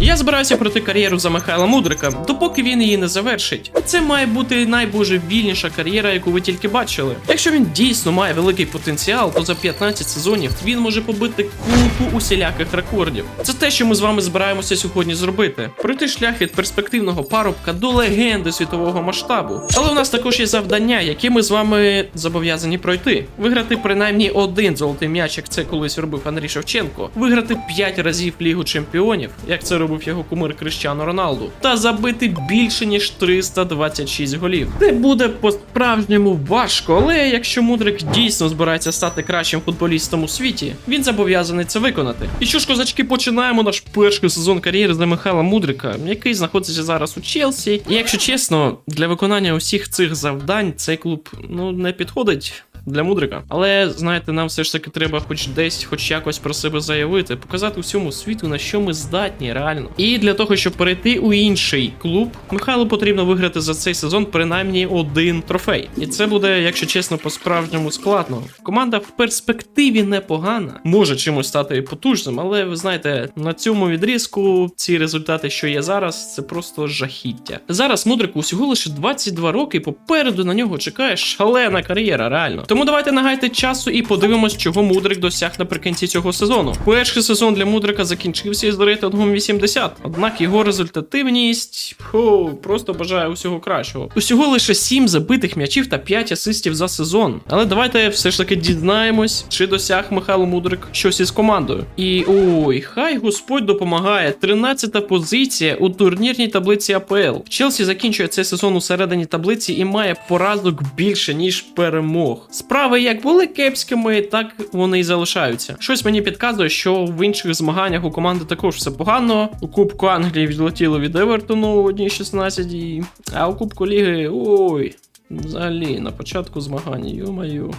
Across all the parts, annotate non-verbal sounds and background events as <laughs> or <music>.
Я збираюся пройти кар'єру за Михайла Мудрика, допоки він її не завершить. Це має бути найбожевільніша кар'єра, яку ви тільки бачили. Якщо він дійсно має великий потенціал, то за 15 сезонів він може побити купу усіляких рекордів. Це те, що ми з вами збираємося сьогодні зробити: пройти шлях від перспективного парубка до легенди світового масштабу. Але у нас також є завдання, які ми з вами зобов'язані пройти. Виграти принаймні один золотий м'яч, як це колись робив Андрій Шевченко, виграти 5 разів Лігу Чемпіонів, як це робив його кумир Криштіану Роналду, та забити більше ніж 326 голів. Це буде по-справжньому важко, але якщо Мудрик дійсно збирається стати кращим футболістом у світі, він зобов'язаний це виконати. І що ж, козачки, починаємо наш перший сезон кар'єри за Михайла Мудрика, який знаходиться зараз у Челсі. І якщо чесно, для виконання усіх цих завдань цей клуб ну не підходить. Для мудрика, але знаєте, нам все ж таки треба хоч десь, хоч якось про себе заявити, показати всьому світу, на що ми здатні реально. І для того, щоб перейти у інший клуб, Михайлу потрібно виграти за цей сезон принаймні один трофей. І це буде, якщо чесно, по-справжньому складно. Команда в перспективі непогана, може чимось стати потужним, але ви знаєте, на цьому відрізку ці результати, що є зараз, це просто жахіття. Зараз мудрику усього лише 22 роки, і попереду на нього чекає шалена кар'єра, реально. Тому давайте нагайте часу і подивимось, чого Мудрик досяг наприкінці цього сезону. Перший сезон для Мудрика закінчився із рейтингом 80, однак його результативність фу, просто бажає усього кращого. Усього лише 7 забитих м'ячів та 5 асистів за сезон. Але давайте все ж таки дізнаємось, чи досяг Михайло Мудрик щось із командою. І ой, хай Господь допомагає. 13-та позиція у турнірній таблиці АПЛ. Челсі закінчує цей сезон у середині таблиці і має поразок більше ніж перемог. Справи як були кепськими, так вони і залишаються. Щось мені підказує, що в інших змаганнях у команди також все погано. У Кубку Англії відлетіло від Евертону у 1-16, і... а у Кубку Ліги. Ой. Взагалі, на початку змагань, йо-маю.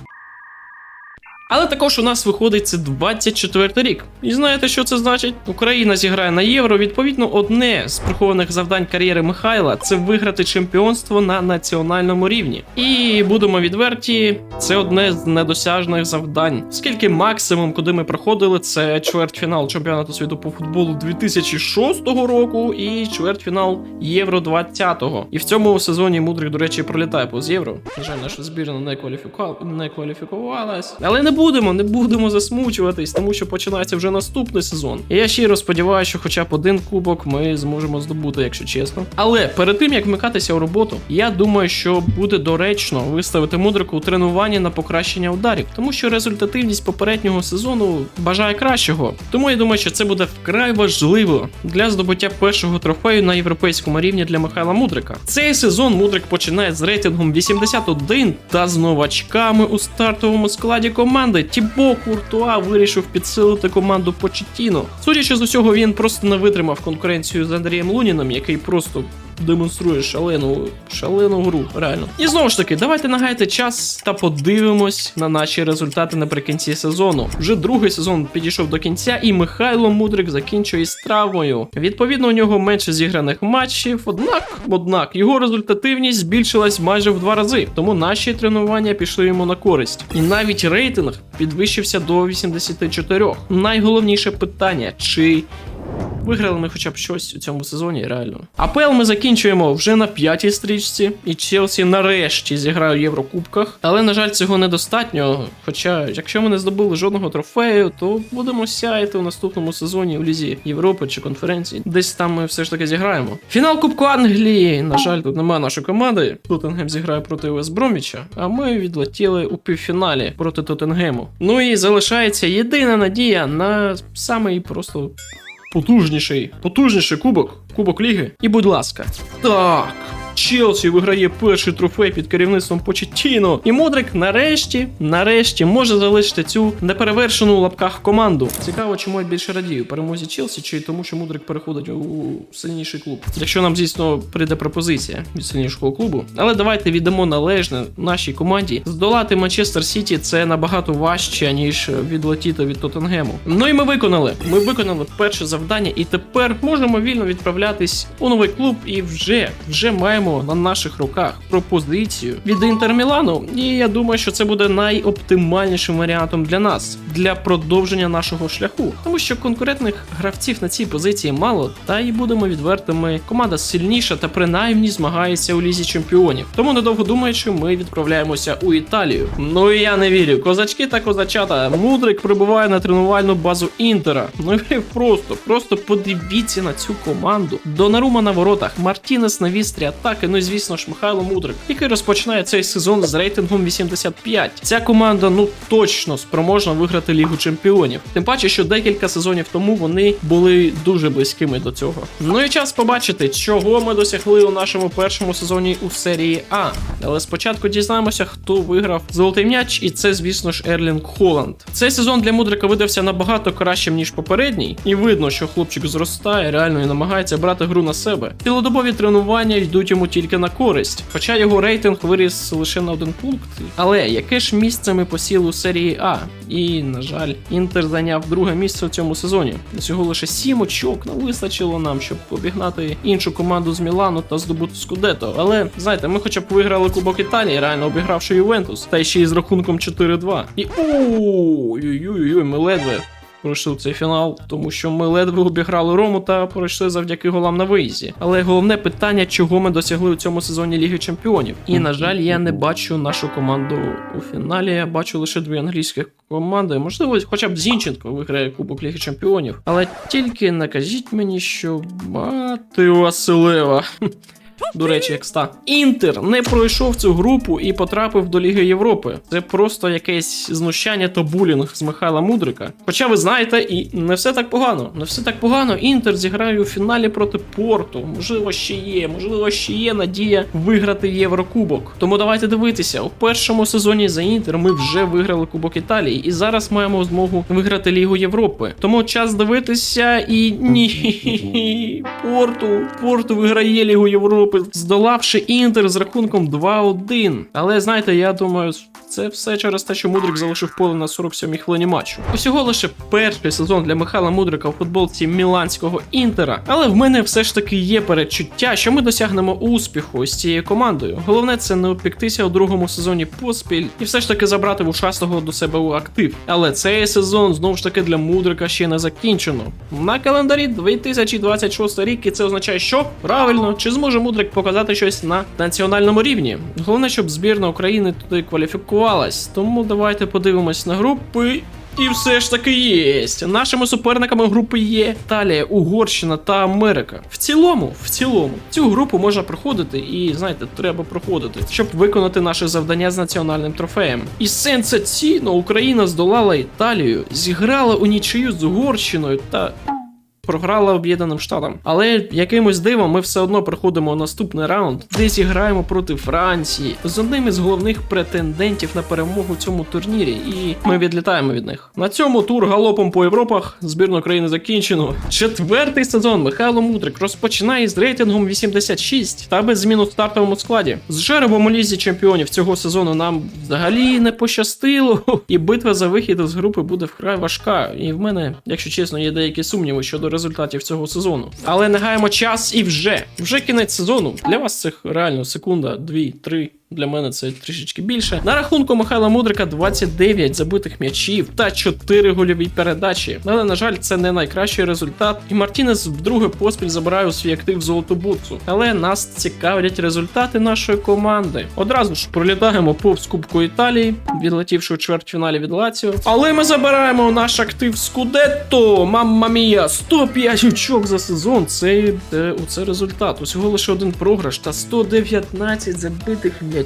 Але також у нас виходить це 24 рік. І знаєте, що це значить? Україна зіграє на євро. Відповідно, одне з прихованих завдань кар'єри Михайла це виграти чемпіонство на національному рівні. І будемо відверті, це одне з недосяжних завдань. Оскільки максимум, куди ми проходили, це чвертьфінал чемпіонату світу по футболу 2006 року і чвертьфінал Євро 20-го. І в цьому сезоні Мудрик, до речі, пролітає повз євро. На жаль, наша збірна не кваліфікувалась. Але не будемо, не будемо засмучуватись, тому що починається вже наступний сезон. І я щиро сподіваюся, що хоча б один кубок ми зможемо здобути, якщо чесно. Але перед тим як вмикатися у роботу, я думаю, що буде доречно виставити мудрику у тренуванні на покращення ударів, тому що результативність попереднього сезону бажає кращого. Тому я думаю, що це буде вкрай важливо для здобуття першого трофею на європейському рівні для Михайла Мудрика. Цей сезон Мудрик починає з рейтингом 81 та з новачками у стартовому складі команди. Тібо Куртуа вирішив підсилити команду Почеттіно. Судячи з усього, він просто не витримав конкуренцію з Андрієм Луніном, який просто. Демонструє шалену шалену гру, реально. І знову ж таки, давайте нагайте час та подивимось на наші результати наприкінці сезону. Вже другий сезон підійшов до кінця, і Михайло Мудрик закінчує з травмою. Відповідно, у нього менше зіграних матчів, однак, однак, його результативність збільшилась майже в два рази. Тому наші тренування пішли йому на користь. І навіть рейтинг підвищився до 84. Найголовніше питання: чи Виграли ми хоча б щось у цьому сезоні, реально. АПЛ ми закінчуємо вже на п'ятій стрічці, і Челсі нарешті зіграє у Єврокубках. Але, на жаль, цього недостатньо. Хоча, якщо ми не здобули жодного трофею, то будемо сяяти у наступному сезоні у Лізі Європи чи конференції. Десь там ми все ж таки зіграємо. Фінал Кубку Англії. На жаль, тут немає нашої команди. Тоттенгем зіграє проти Вест Бромвіча, а ми відлетіли у півфіналі проти Тоттенгему. Ну і залишається єдина надія на самий просто потужніший, потужніший кубок, кубок ліги. І будь ласка. Так. Челсі виграє перший трофей під керівництвом Почеттіно. І Мудрик нарешті, нарешті може залишити цю неперевершену у лапках команду. Цікаво, чому я більше радію перемозі Челсі, чи тому, що Мудрик переходить у сильніший клуб. Якщо нам дійсно прийде пропозиція від сильнішого клубу. Але давайте віддамо належне нашій команді. Здолати Манчестер Сіті це набагато важче, ніж відлетіти від Тоттенгему. Ну і ми виконали. Ми виконали перше завдання, і тепер можемо вільно відправлятись у новий клуб і вже, вже маємо маємо на наших руках пропозицію від Інтер Мілану, і я думаю, що це буде найоптимальнішим варіантом для нас для продовження нашого шляху, тому що конкурентних гравців на цій позиції мало, та і будемо відвертими. Команда сильніша та принаймні змагається у лізі чемпіонів. Тому недовго думаючи, ми відправляємося у Італію. Ну і я не вірю. Козачки та козачата. Мудрик прибуває на тренувальну базу Інтера. Ну і просто, просто подивіться на цю команду. Донарума на воротах, Мартінес на вістрі атаки. Ну і звісно ж, Михайло Мудрик, який розпочинає цей сезон з рейтингом 85. Ця команда ну точно спроможна виграти Лігу Чемпіонів. Тим паче, що декілька сезонів тому вони були дуже близькими до цього. Ну і час побачити, чого ми досягли у нашому першому сезоні у серії А. Але спочатку дізнаємося, хто виграв золотий м'яч, і це, звісно ж, Ерлінг Холланд. Цей сезон для Мудрика видався набагато кращим ніж попередній, і видно, що хлопчик зростає реально і намагається брати гру на себе. Цілодобові тренування йдуть йому тільки на користь, хоча його рейтинг виріс лише на один пункт. Але яке ж місце ми посіли у серії А? І, на жаль, Інтер зайняв друге місце у цьому сезоні. Всього лише сім очок не вистачило нам, щоб обігнати іншу команду з Мілану та здобути Скудето. Але знаєте, ми хоча б виграли Кубок Італії, реально обігравши Ювентус, та ще й з рахунком 4-2. І ой-ой-ой, ми ледве пройшли цей фінал, тому що ми ледве обіграли Рому та пройшли завдяки голам на виїзді. Але головне питання, чого ми досягли у цьому сезоні Ліги Чемпіонів. І на жаль, я не бачу нашу команду у фіналі. Я бачу лише дві англійських команди. Можливо, хоча б Зінченко виграє Кубок Ліги Чемпіонів. Але тільки не кажіть мені, що мати Василева. До речі, як ста. Інтер не пройшов цю групу і потрапив до Ліги Європи. Це просто якесь знущання та булінг з Михайла Мудрика. Хоча ви знаєте, і не все так погано. Не все так погано. Інтер зіграє у фіналі проти Порту. Можливо, ще є, можливо, ще є надія виграти Єврокубок. Тому давайте дивитися. У першому сезоні за Інтер ми вже виграли Кубок Італії, і зараз маємо змогу виграти Лігу Європи. Тому час дивитися і ні. <laughs> Порту. Порту виграє Лігу Європи, здолавши Інтер з рахунком 2-1. Але знаєте, я думаю, це все через те, що Мудрик залишив поле на 47-й хвилині матчу. Усього лише перший сезон для Михайла Мудрика у футболці міланського інтера. Але в мене все ж таки є передчуття, що ми досягнемо успіху з цією командою. Головне це не опіктися у другому сезоні поспіль і все ж таки забрати вушастого до себе у актив. Але цей сезон знову ж таки для Мудрика ще не закінчено. На календарі 2026 рік, і це означає, що правильно, чи зможе Мудрик показати щось на національному рівні. Головне, щоб збірна України туди кваліфікувалась. Тому давайте подивимось на групи. І все ж таки є. Нашими суперниками групи є Італія, Угорщина та Америка. В цілому, в цілому, цю групу можна проходити, і знаєте, треба проходити, щоб виконати наше завдання з національним трофеєм. І сенсаційно Україна здолала Італію, зіграла у нічию з Угорщиною та програла Об'єднаним Штатам. Але якимось дивом ми все одно проходимо наступний раунд, де зіграємо проти Франції з одним із головних претендентів на перемогу у цьому турнірі, і ми відлітаємо від них. На цьому тур галопом по Європах збірну країни закінчено. Четвертий сезон Михайло Мудрик розпочинає з рейтингом 86 та без змін у стартовому складі. З жеребом у лізі чемпіонів цього сезону нам взагалі не пощастило, <laughs> і битва за вихід з групи буде вкрай важка. І в мене, якщо чесно, є деякі сумніви щодо результатів цього сезону. Але не гаємо час і вже. Вже кінець сезону. Для вас це реально секунда, дві, три. Для мене це трішечки більше. На рахунку Михайла Мудрика 29 забитих м'ячів та 4 гольові передачі. Але, на жаль, це не найкращий результат. І Мартінес вдруге поспіль забирає у свій актив золоту бутсу. Але нас цікавлять результати нашої команди. Одразу ж пролітаємо повз Кубку Італії, відлетівши у чвертьфіналі від Лаціо. Але ми забираємо наш актив Скудетто. Мамма мія, 105 очок за сезон. Це, е, це результат. Усього лише один програш та 119 забитих м'ячів.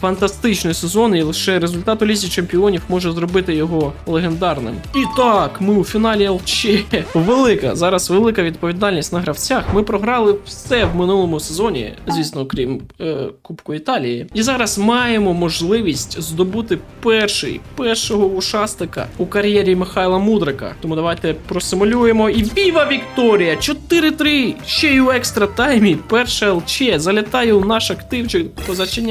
Фантастичний сезон, і лише результат у лізі чемпіонів може зробити його легендарним. І так, ми у фіналі ЛЧ. Велика зараз велика відповідальність на гравцях. Ми програли все в минулому сезоні, звісно, крім е, Кубку Італії. І зараз маємо можливість здобути перший першого ушастика у кар'єрі Михайла Мудрика. Тому давайте просимулюємо. І Віва Вікторія! 4-3! Ще й у екстра таймі. Перше ЛЧ залітає у наш активчик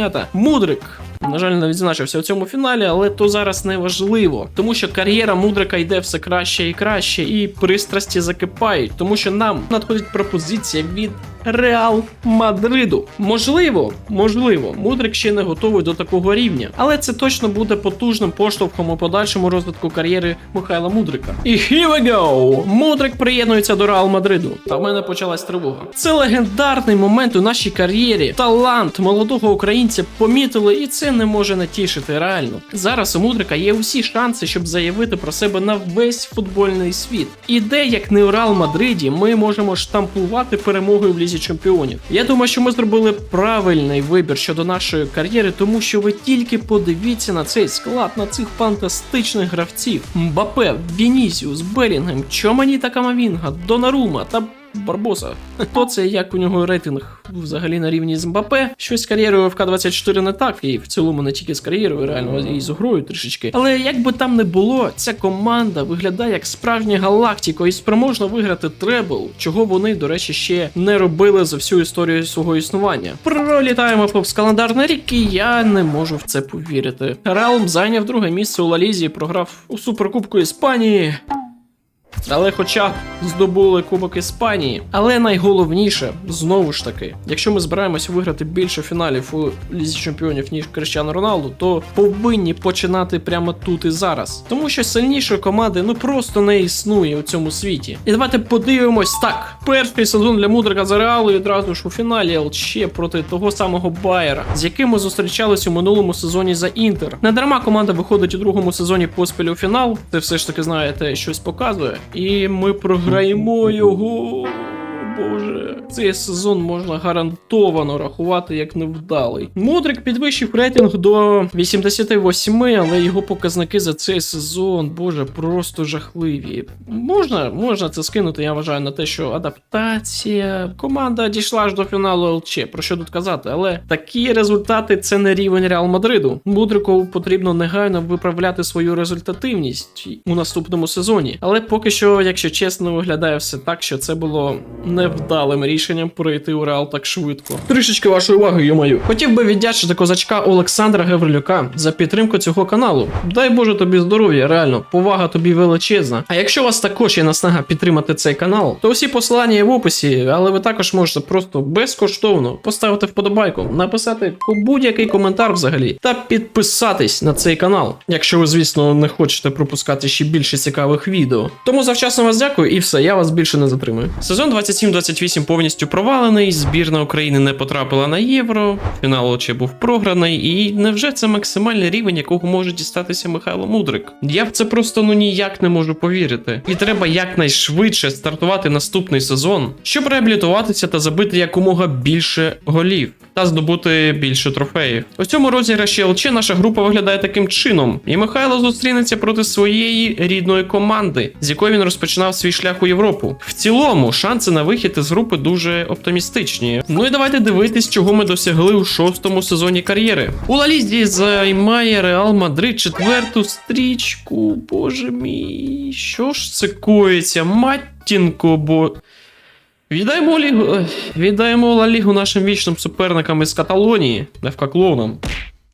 козаченята. Мудрик. На жаль, не відзначився в цьому фіналі, але то зараз не важливо, тому що кар'єра мудрика йде все краще і краще, і пристрасті закипають, тому що нам надходить пропозиція від Реал Мадриду. Можливо, можливо, Мудрик ще не готовий до такого рівня, але це точно буде потужним поштовхом у подальшому розвитку кар'єри Михайла Мудрика. І here we go! Мудрик приєднується до Реал Мадриду. Та в мене почалась тривога. Це легендарний момент у нашій кар'єрі. Талант молодого українця помітили, і це не може не тішити реально. Зараз у Мудрика є усі шанси, щоб заявити про себе на весь футбольний світ. І де, як не у Реал Мадриді, ми можемо штампувати перемогою в лізі чемпіонів. Я думаю, що ми зробили правильний вибір щодо нашої кар'єри, тому що ви тільки подивіться на цей склад, на цих фантастичних гравців: Мбапе, Вінісіус, Белінгем, Чомані та Камавінга, Донарума та. Барбоса. Хто це, як у нього рейтинг взагалі на рівні з Мбапе? Щось з кар'єрою в К-24 не так, і в цілому не тільки з кар'єрою, реально і з грою трішечки. Але як би там не було, ця команда виглядає як справжня галактика і спроможна виграти требл, чого вони, до речі, ще не робили за всю історію свого існування. Пролітаємо повз календарний рік, і я не можу в це повірити. Реал зайняв друге місце у Лалізі програв у суперкубку Іспанії. Але хоча здобули Кубок Іспанії. Але найголовніше, знову ж таки, якщо ми збираємося виграти більше фіналів у Лізі Чемпіонів, ніж Криштиану Роналду, то повинні починати прямо тут і зараз. Тому що сильнішої команди ну просто не існує у цьому світі. І давайте подивимось так. Перший сезон для Мудрика за Реалу і одразу ж у фіналі ЛЧ проти того самого Байера, з яким ми зустрічалися у минулому сезоні за Інтер. Не дарма команда виходить у другому сезоні поспіль у фінал. Це все ж таки, знаєте, щось показує. І ми програємо його. Боже, цей сезон можна гарантовано рахувати як невдалий. Мудрик підвищив рейтинг до 88, але його показники за цей сезон, боже, просто жахливі. Можна, можна це скинути, я вважаю, на те, що адаптація. Команда дійшла аж до фіналу ЛЧ, про що тут казати, але такі результати це не рівень Реал Мадриду. Мудрику потрібно негайно виправляти свою результативність у наступному сезоні. Але поки що, якщо чесно, виглядає все так, що це було невдалим рішенням пройти у Реал так швидко. Трішечки вашої уваги, йомаю. Хотів би віддячити козачка Олександра Гаврилюка за підтримку цього каналу. Дай Боже тобі здоров'я, реально, повага тобі величезна. А якщо у вас також є наснага підтримати цей канал, то всі посилання є в описі, але ви також можете просто безкоштовно поставити вподобайку, написати будь-який коментар взагалі та підписатись на цей канал, якщо ви, звісно, не хочете пропускати ще більше цікавих відео. Тому завчасно вас дякую і все, я вас більше не затримую. Сезон 27-28 повністю провалений. Збірна України не потрапила на євро. Фінал очі був програний. І невже це максимальний рівень, якого може дістатися Михайло Мудрик? Я в це просто ну ніяк не можу повірити. І треба якнайшвидше стартувати наступний сезон, щоб реабілітуватися та забити якомога більше голів. Та здобути більше трофеїв. У цьому розіграші ЛЧ наша група виглядає таким чином, і Михайло зустрінеться проти своєї рідної команди, з якої він розпочинав свій шлях у Європу. В цілому, шанси на вихід із групи дуже оптимістичні. Ну і давайте дивитись, чого ми досягли у шостому сезоні кар'єри. У Лалізі займає Реал Мадрид четверту стрічку. Боже мій, що ж це коїться? Матінко, бо. Віддаємо лігу. ех, Віддаємо Ла Лігу нашим вічним суперникам із Каталонії, ФК клоунам.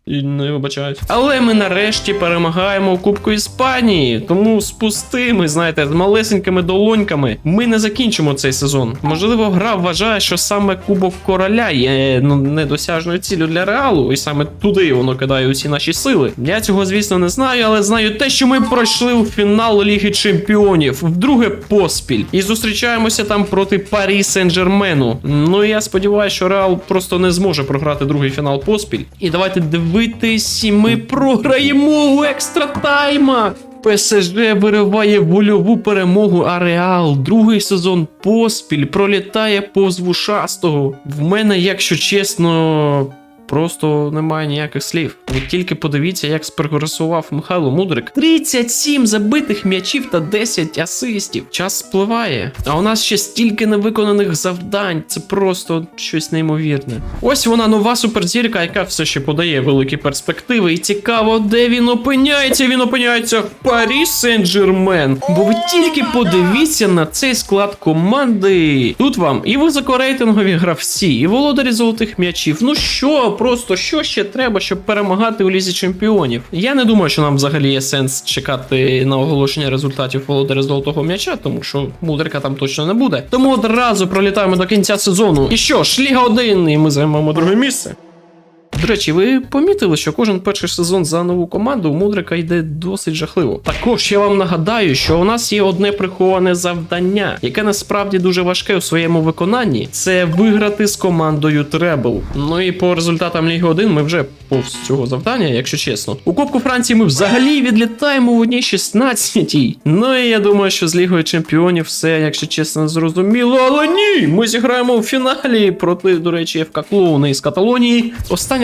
І не вибачають. Але ми нарешті перемагаємо у Кубку Іспанії. Тому з пустими, знаєте, з малесенькими долоньками ми не закінчимо цей сезон. Можливо, гра вважає, що саме Кубок Короля є ну, недосяжною ціллю для реалу, і саме туди воно кидає усі наші сили. Я цього, звісно, не знаю, але знаю те, що ми пройшли у фінал Ліги Чемпіонів вдруге поспіль. І зустрічаємося там проти Парі Сен-Жермену. Ну і я сподіваюся, що Реал просто не зможе програти другий фінал поспіль. І давайте дивитись, і ми програємо у екстра тайма. ПСЖ вириває вольову перемогу, а Реал другий сезон поспіль пролітає повз вушастого. В мене, якщо чесно. Просто немає ніяких слів. Ви тільки подивіться, як спрогресував Михайло Мудрик. 37 забитих м'ячів та 10 асистів. Час спливає. А у нас ще стільки невиконаних завдань. Це просто щось неймовірне. Ось вона нова суперзірка, яка все ще подає великі перспективи. І цікаво, де він опиняється. Він опиняється в Парі Сен-Жермен. Бо ви тільки подивіться на цей склад команди. Тут вам і високорейтингові гравці, і володарі золотих м'ячів. Ну що просто що ще треба, щоб перемагати у лізі чемпіонів. Я не думаю, що нам взагалі є сенс чекати на оголошення результатів володаря золотого м'яча, тому що мудрика там точно не буде. Тому одразу пролітаємо до кінця сезону. І що ж, Ліга 1, і ми займемо друге місце. До речі, ви помітили, що кожен перший сезон за нову команду у Мудрика йде досить жахливо. Також я вам нагадаю, що у нас є одне приховане завдання, яке насправді дуже важке у своєму виконанні. Це виграти з командою Требл. Ну і по результатам Ліги 1 ми вже повз цього завдання, якщо чесно. У Кубку Франції ми взагалі відлітаємо в одній 16-й. Ну і я думаю, що з Лігою Чемпіонів все, якщо чесно, зрозуміло. Але ні! Ми зіграємо у фіналі проти, до речі, ФК Клоуни із Каталонії.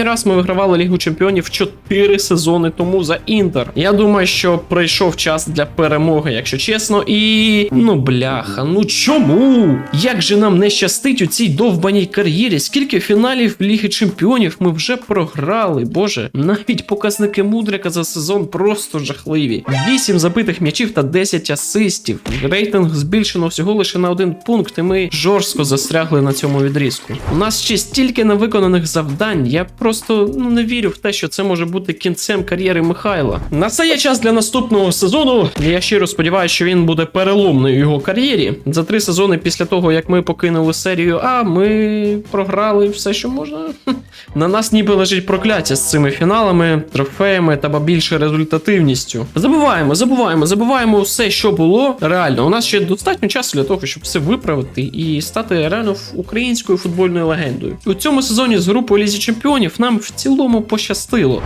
Останній раз ми вигравали Лігу Чемпіонів 4 сезони тому за Інтер. Я думаю, що прийшов час для перемоги, якщо чесно. І ну бляха, ну чому? Як же нам не щастить у цій довбаній кар'єрі? Скільки фіналів Ліги Чемпіонів ми вже програли? Боже, навіть показники Мудрика за сезон просто жахливі. 8 забитих м'ячів та 10 асистів. Рейтинг збільшено всього лише на один пункт, і ми жорстко застрягли на цьому відрізку. У нас ще стільки невиконаних завдань. Я просто ну, не вірю в те, що це може бути кінцем кар'єри Михайла. Настає час для наступного сезону. Я щиро сподіваюся, що він буде переломний у його кар'єрі. За три сезони після того, як ми покинули серію, А, ми програли все, що можна. <laughs> На нас ніби лежить прокляття з цими фіналами, трофеями та більше результативністю. Забуваємо, забуваємо, забуваємо все, що було. Реально, у нас ще достатньо часу для того, щоб все виправити і стати реально українською футбольною легендою. У цьому сезоні з групою Лізі Чемпіонів нам в цілому пощастило.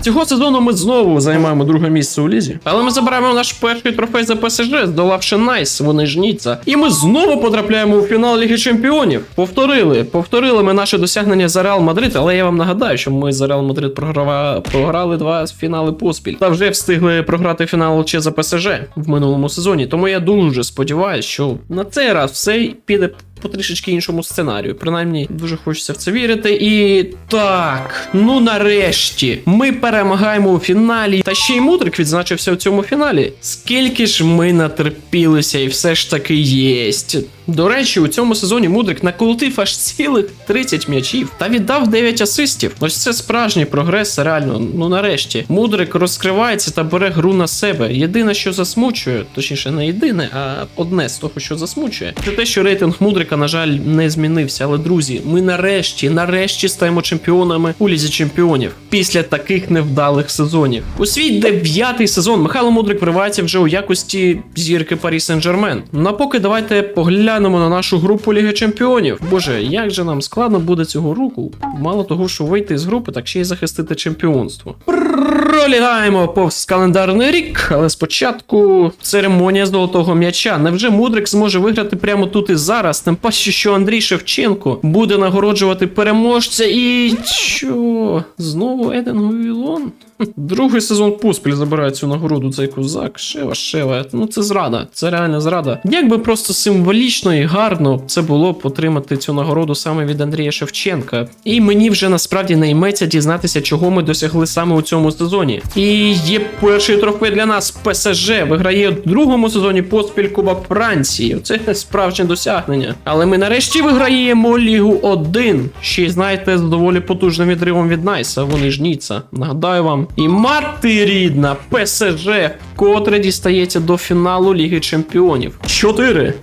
Цього сезону ми знову займаємо друге місце у лізі. Але ми забираємо наш перший трофей за ПСЖ, здолавши Найс, вони ж Ніцца. І ми знову потрапляємо у фінал Ліги Чемпіонів. Повторили, повторили ми наше досягнення за Реал Мадрид, але я вам нагадаю, що ми за Реал Мадрид програва... програли два фінали поспіль. Та вже встигли програти фінал ще за ПСЖ в минулому сезоні. Тому я дуже сподіваюся, що на цей раз все піде по трішечки іншому сценарію. Принаймні, дуже хочеться в це вірити. І так, ну нарешті, ми перемагаємо у фіналі. Та ще й Мудрик відзначився у цьому фіналі. Скільки ж ми натерпілися, і все ж таки єсть. До речі, у цьому сезоні Мудрик наколотив аж цілих 30 м'ячів та віддав 9 асистів. Ось це справжній прогрес, реально. Ну нарешті. Мудрик розкривається та бере гру на себе. Єдине, що засмучує, точніше, не єдине, а одне з того, що засмучує, це те, що рейтинг Мудрика, на жаль, не змінився. Але друзі, ми нарешті, нарешті стаємо чемпіонами у лізі чемпіонів після таких невдалих сезонів. У свій дев'ятий сезон Михайло Мудрик вривається вже у якості зірки Парі Сен-Жермен. Ну поки давайте поглянемо на нашу групу Ліги Чемпіонів. Боже, як же нам складно буде цього року. Мало того, що вийти з групи, так ще й захистити чемпіонство. Пролігаємо повз календарний рік, але спочатку церемонія золотого м'яча. Невже Мудрик зможе виграти прямо тут і зараз? Тим паче, що Андрій Шевченко буде нагороджувати переможця і. що? Знову Еден Гуйлон? Другий сезон поспіль забирає цю нагороду цей козак. Шева, шева. Ну це зрада. Це реально зрада. Як би просто символічно і гарно це було б отримати цю нагороду саме від Андрія Шевченка. І мені вже насправді не йметься дізнатися, чого ми досягли саме у цьому сезоні. І є перший трофей для нас ПСЖ. Виграє в другому сезоні поспіль Кубок Франції. Це справжнє досягнення. Але ми нарешті виграємо Лігу 1. Ще й знаєте, з доволі потужним відривом від Найса. Вони ж Ніцца. Нагадаю вам. І мати рідна, ПСЖ, котре дістається до фіналу Ліги Чемпіонів. Чотири.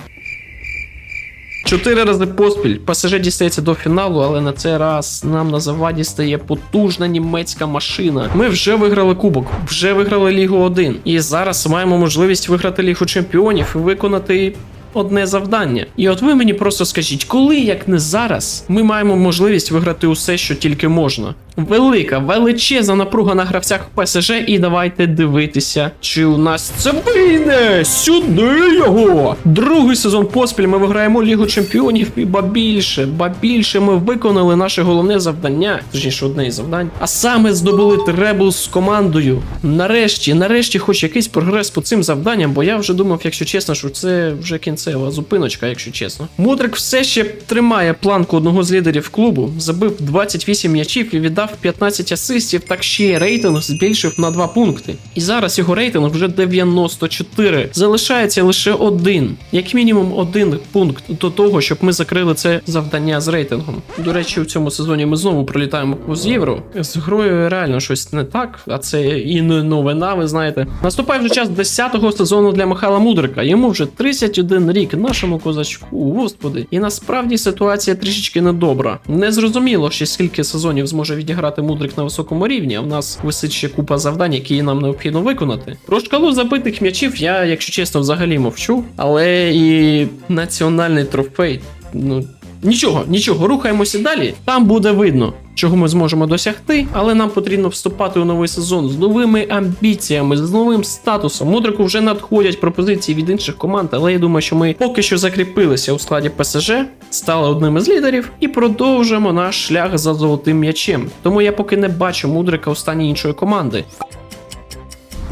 Чотири рази поспіль ПСЖ дістається до фіналу, але на цей раз нам на заваді стає потужна німецька машина. Ми вже виграли кубок, вже виграли Лігу 1. І зараз маємо можливість виграти Лігу Чемпіонів і виконати. Одне завдання. І от ви мені просто скажіть, коли, як не зараз, ми маємо можливість виграти усе, що тільки можна. Велика, величезна напруга на гравцях ПСЖ, і давайте дивитися, чи у нас це вийде. Сюди його! Другий сезон поспіль ми виграємо Лігу Чемпіонів, і ба більше, ба більше ми виконали наше головне завдання, точніше, одне із завдань. А саме здобули требл з командою. Нарешті, нарешті, хоч якийсь прогрес по цим завданням, бо я вже думав, якщо чесно, що це вже кінцева кінцева зупиночка, якщо чесно. Мудрик все ще тримає планку одного з лідерів клубу, забив 28 м'ячів і віддав 15 асистів, так ще й рейтинг збільшив на 2 пункти. І зараз його рейтинг вже 94. Залишається лише один, як мінімум один пункт до того, щоб ми закрили це завдання з рейтингом. До речі, у цьому сезоні ми знову пролітаємо повз євро. З грою реально щось не так, а це і не новина, ви знаєте. Наступає вже час 10-го сезону для Михайла Мудрика. Йому вже 31 рік, нашому козачку, господи. І насправді ситуація трішечки недобра. Не зрозуміло ще скільки сезонів зможе відіграти Мудрик на високому рівні. А в нас висить ще купа завдань, які нам необхідно виконати. Про шкалу забитих м'ячів я, якщо чесно, взагалі мовчу, але і національний трофей. Ну нічого, нічого, рухаємося далі. Там буде видно. Чого ми зможемо досягти, але нам потрібно вступати у новий сезон з новими амбіціями, з новим статусом. Мудрику вже надходять пропозиції від інших команд, але я думаю, що ми поки що закріпилися у складі ПСЖ, стали одним із лідерів і продовжуємо наш шлях за золотим м'ячем. Тому я поки не бачу мудрика у стані іншої команди.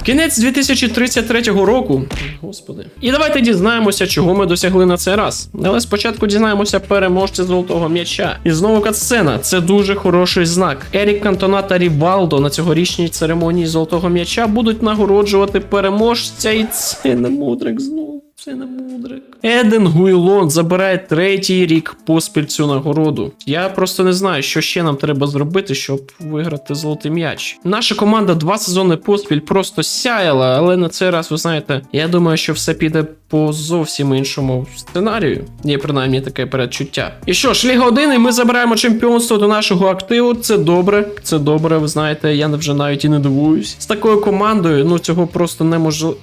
Кінець 2033 року. Господи. І давайте дізнаємося, чого ми досягли на цей раз. Але спочатку дізнаємося переможця золотого м'яча. І знову катсцена. Це дуже хороший знак. Ерік Кантона та Рівалдо на цьогорічній церемонії золотого м'яча будуть нагороджувати переможця, і це не мудрик знову. Це не мудрик. Еден Гуйлон забирає третій рік поспіль цю нагороду. Я просто не знаю, що ще нам треба зробити, щоб виграти золотий м'яч. Наша команда два сезони поспіль просто сяяла, але на цей раз, ви знаєте, я думаю, що все піде по зовсім іншому сценарію. Є принаймні таке передчуття. І що ж, Ліга 1, і ми забираємо чемпіонство до нашого активу. Це добре, це добре. Ви знаєте, я вже навіть і не дивуюсь. З такою командою, ну цього просто неможливо.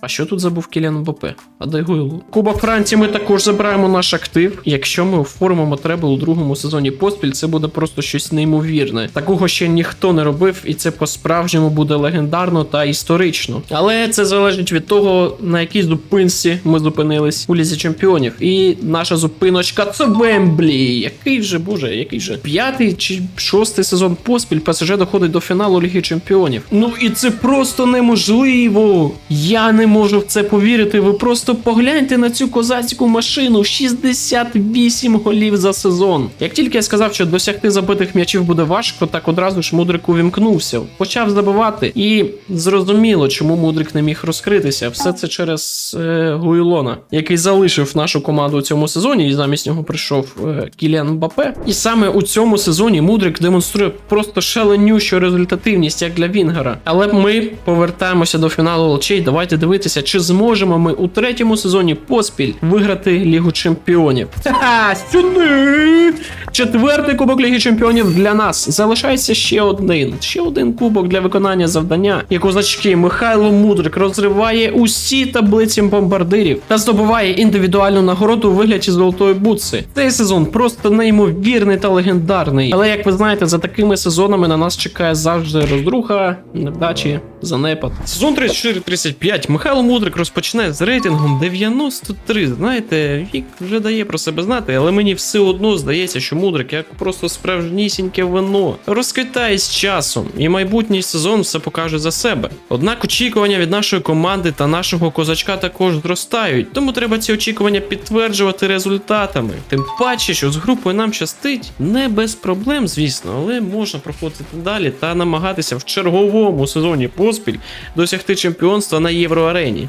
А що тут забув Кіліан Мбаппе? А дай Гуйлу. Кубок Франції ми також забираємо наш актив. Якщо ми оформимо требл у другому сезоні поспіль, це буде просто щось неймовірне. Такого ще ніхто не робив, і це по-справжньому буде легендарно та історично. Але це залежить від того, на якій зупинці ми зупинились у лізі чемпіонів. І наша зупиночка це Вемблі. Який вже боже, який же п'ятий чи шостий сезон поспіль ПСЖ доходить до фіналу Ліги Чемпіонів. Ну і це просто неможливо. Я не можу в це повірити. Ви просто погляньте на цю козацьку машину. 68 голів за сезон. Як тільки я сказав, що досягти забитих м'ячів буде важко, так одразу ж Мудрик увімкнувся. Почав забивати, і зрозуміло, чому Мудрик не міг розкритися. Все це через е, Гуйлона, який залишив нашу команду у цьому сезоні, і замість нього прийшов е, Кіліан Мбапе. І саме у цьому сезоні Мудрик демонструє просто шаленющу результативність, як для Вінгера. Але ми повертаємося до фіналу лечей. Давайте дивитися, чи зможемо ми у третьому сезоні поспіль виграти Лігу Чемпіонів. Ха, сюди! Четвертий кубок Ліги Чемпіонів для нас. Залишається ще один. Ще один кубок для виконання завдання. І козачки Михайло Мудрик розриває усі таблиці бомбардирів та здобуває індивідуальну нагороду у вигляді золотої бутси. Цей сезон просто неймовірний та легендарний. Але як ви знаєте, за такими сезонами на нас чекає завжди розруха, невдачі, занепад. Сезон 34-35. Михайло Мудрик розпочне з рейтингом 93. Знаєте, вік вже дає про себе знати, але мені все одно здається, що Мудрик як просто справжнісіньке вино. Розквітає з часом, і майбутній сезон все покаже за себе. Однак очікування від нашої команди та нашого козачка також зростають, тому треба ці очікування підтверджувати результатами. Тим паче, що з групою нам щастить не без проблем, звісно, але можна проходити далі та намагатися в черговому сезоні поспіль досягти чемпіонства на євроарені арені.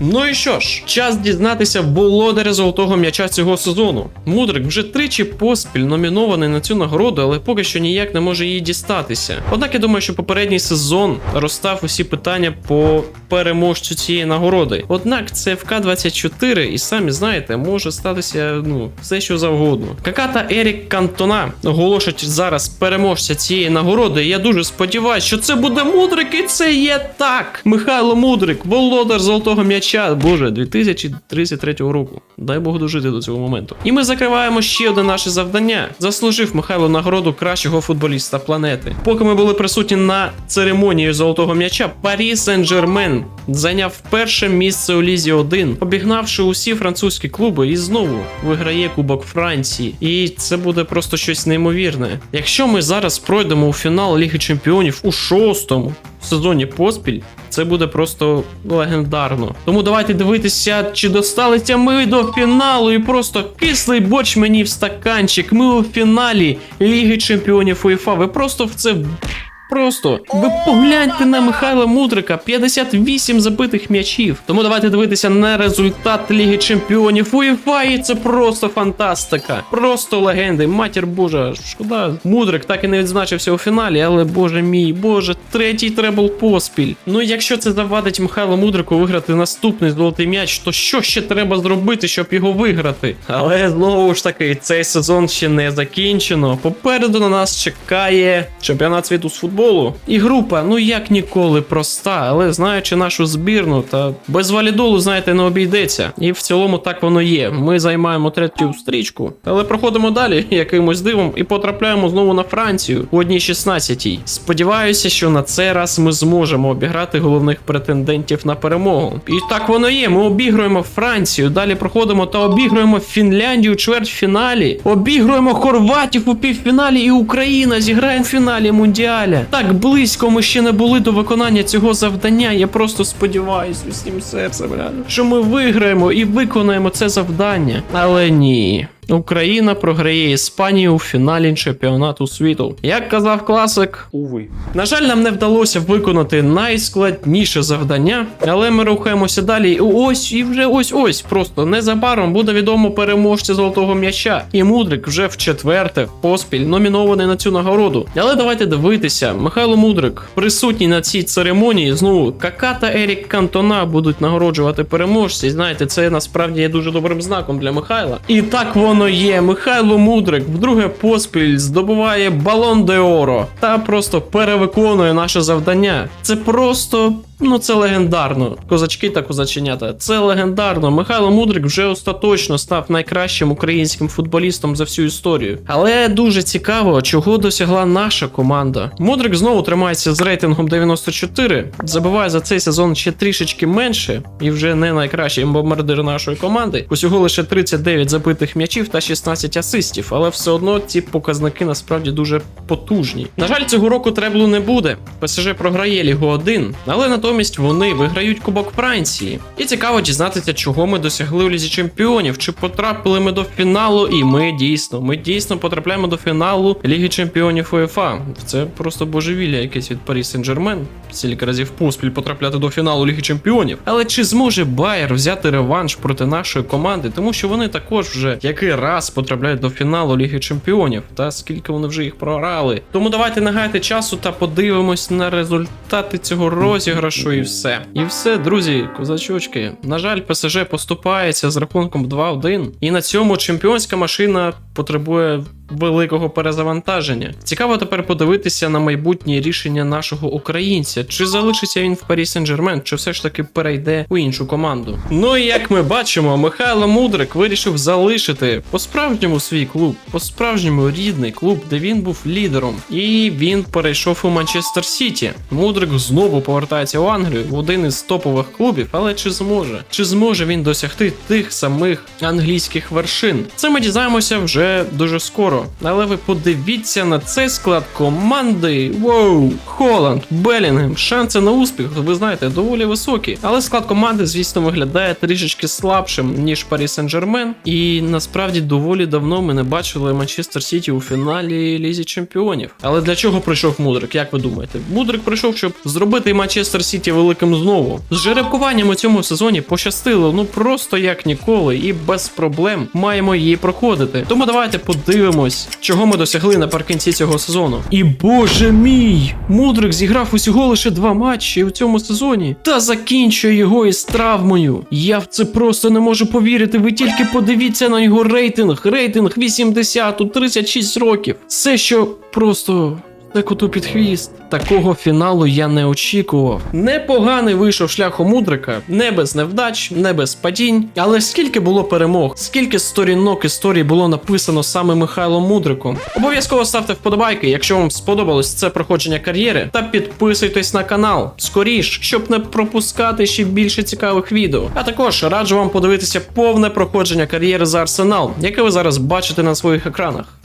Ну і що ж, час дізнатися володаря золотого м'яча цього сезону. Мудрик вже тричі поспіль номінований на цю нагороду, але поки що ніяк не може її дістатися. Однак я думаю, що попередній сезон розстав усі питання по переможцю цієї нагороди. Однак це ФК-24, і самі знаєте, може статися ну все що завгодно. Кака та Ерік Кантона оголошують зараз переможця цієї нагороди. Я дуже сподіваюся, що це буде Мудрик, і це є так. Михайло Мудрик, володар золотого м'яча. Боже, 2033 року. Дай Бог дожити до цього моменту. І ми закриваємо ще одне наше завдання. Заслужив Михайло нагороду кращого футболіста планети. Поки ми були присутні на церемонії золотого м'яча, Парі Сен-Жермен зайняв перше місце у Лізі 1, обігнавши усі французькі клуби і знову виграє Кубок Франції. І це буде просто щось неймовірне. Якщо ми зараз пройдемо у фінал Ліги Чемпіонів у шостому сезоні поспіль, це буде просто легендарно. Тому давайте дивитися, чи досталися ми до фіналу, і просто кислий боч мені в стаканчик. Ми у фіналі Ліги Чемпіонів УЄФА. Ви просто в це. Просто ви погляньте на Михайла Мудрика, 58 забитих м'ячів. Тому давайте дивитися на результат Ліги Чемпіонів УЄФА, і це просто фантастика. Просто легенди. Матір Божа, шкода. Мудрик так і не відзначився у фіналі, але боже мій, боже, третій требл поспіль. Ну якщо це завадить Михайлу Мудрику виграти наступний золотий м'яч, то що ще треба зробити, щоб його виграти? Але знову ж таки, цей сезон ще не закінчено. Попереду на нас чекає чемпіонат світу з футболу. І група, ну як ніколи, проста, але знаючи нашу збірну, та без валідолу, знаєте, не обійдеться. І в цілому так воно є. Ми займаємо третю стрічку, але проходимо далі <laughs> якимось дивом і потрапляємо знову на Францію у одній 16-й. Сподіваюся, що на цей раз ми зможемо обіграти головних претендентів на перемогу. І так воно є. Ми обігруємо Францію, далі проходимо та обігруємо Фінляндію у чвертьфіналі, обігруємо Хорватів у півфіналі, і Україна зіграє в фіналі Мундіаля. Так близько ми ще не були до виконання цього завдання. Я просто сподіваюся усім серцем, реально, що ми виграємо і виконаємо це завдання. Але ні. Україна програє Іспанію у фіналі чемпіонату світу. Як казав класик, уви. На жаль, нам не вдалося виконати найскладніше завдання, але ми рухаємося далі. І ось і вже ось ось. Просто незабаром буде відомо переможця золотого м'яча. І Мудрик вже в четверте поспіль номінований на цю нагороду. Але давайте дивитися. Михайло Мудрик присутній на цій церемонії. Знову Кака та Ерік Кантона будуть нагороджувати переможців. Знаєте, це насправді є дуже добрим знаком для Михайла. І так воно є. Михайло Мудрик вдруге поспіль здобуває балон де оро та просто перевиконує наше завдання. Це просто. Ну, це легендарно. Козачки та козаченята. Це легендарно. Михайло Мудрик вже остаточно став найкращим українським футболістом за всю історію. Але дуже цікаво, чого досягла наша команда. Мудрик знову тримається з рейтингом 94, забиває за цей сезон ще трішечки менше, і вже не найкращий бомбардир нашої команди. Усього лише 39 забитих м'ячів та 16 асистів, але все одно ці показники насправді дуже потужні. На жаль, цього року треблу не буде. ПСЖ програє Лігу 1, але натомість вони виграють Кубок Франції. І цікаво дізнатися, чого ми досягли у Лізі Чемпіонів, чи потрапили ми до фіналу, і ми дійсно, ми дійсно потрапляємо до фіналу Ліги Чемпіонів УЄФА. Це просто божевілля якесь від Парі Сен-Жермен. Стільки разів поспіль потрапляти до фіналу Ліги Чемпіонів. Але чи зможе Байер взяти реванш проти нашої команди? Тому що вони також вже який раз потрапляють до фіналу Ліги Чемпіонів, та скільки вони вже їх програли. Тому давайте не гаяти часу та подивимось на результати цього розіграшу і все. І все, друзі, козачочки. На жаль, ПСЖ поступається з рахунком 2-1. І на цьому чемпіонська машина потребує великого перезавантаження. Цікаво тепер подивитися на майбутнє рішення нашого українця. Чи залишиться він в Парі Сен-Жермен, чи все ж таки перейде у іншу команду. Ну і як ми бачимо, Михайло Мудрик вирішив залишити по-справжньому свій клуб, по-справжньому рідний клуб, де він був лідером. І він перейшов у Манчестер Сіті. Мудрик знову повертається в Англію в один із топових клубів, але чи зможе? Чи зможе він досягти тих самих англійських вершин? Це ми дізнаємося вже дуже скоро. Але ви подивіться на цей склад команди. Воу! Холланд, Белінгем, шанси на успіх, ви знаєте, доволі високі. Але склад команди, звісно, виглядає трішечки слабшим, ніж Парі Сен-Жермен. І насправді доволі давно ми не бачили Манчестер Сіті у фіналі Лізі Чемпіонів. Але для чого прийшов Мудрик? Як ви думаєте? Мудрик прийшов, щоб зробити Манчестер Сіті великим знову. З жеребкуванням у цьому сезоні пощастило, ну просто як ніколи, і без проблем маємо її проходити. Тому давайте подивимось, чого ми досягли наприкінці цього сезону. І боже мій! Мудрик зіграв усього лише два матчі у цьому сезоні та закінчує його із травмою. Я в це просто не можу повірити. Ви тільки подивіться на його рейтинг. Рейтинг 80 у 36 років. Все, що просто. Це коту під хвіст. Такого фіналу я не очікував. Непоганий вийшов шлях у Мудрика, не без невдач, не без падінь. Але скільки було перемог, скільки сторінок історії було написано саме Михайлом Мудриком. Обов'язково ставте вподобайки, якщо вам сподобалось це проходження кар'єри, та підписуйтесь на канал скоріш, щоб не пропускати ще більше цікавих відео. А також раджу вам подивитися повне проходження кар'єри за Арсенал, яке ви зараз бачите на своїх екранах.